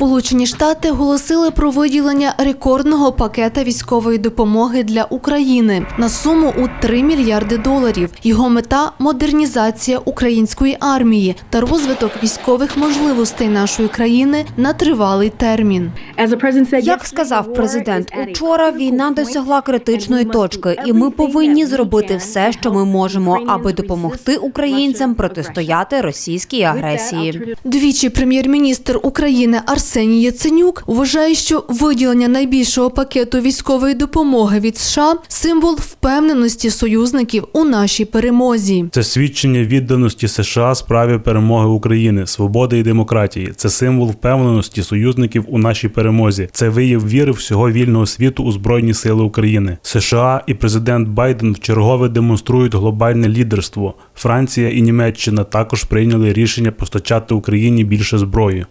Сполучені Штати оголосили про виділення рекордного пакета військової допомоги для України на суму у 3 мільярди доларів. Його мета модернізація української армії та розвиток військових можливостей нашої країни на тривалий термін. Як сказав президент, учора війна досягла критичної точки, і ми повинні зробити все, що ми можемо, аби допомогти українцям протистояти російській агресії. Двічі прем'єр-міністр України Арсеній Яценюк вважає, що виділення найбільшого пакету військової допомоги від США символ впевненості союзників у нашій перемозі. Це свідчення відданості США справі перемоги України, свободи і демократії. Це символ впевненості союзників у нашій перемозі. Це вияв віри всього вільного світу у збройні сили України. США і президент Байден вчергове демонструють глобальне лідерство. Франція і Німеччина також прийняли рішення постачати Україні більше зброї.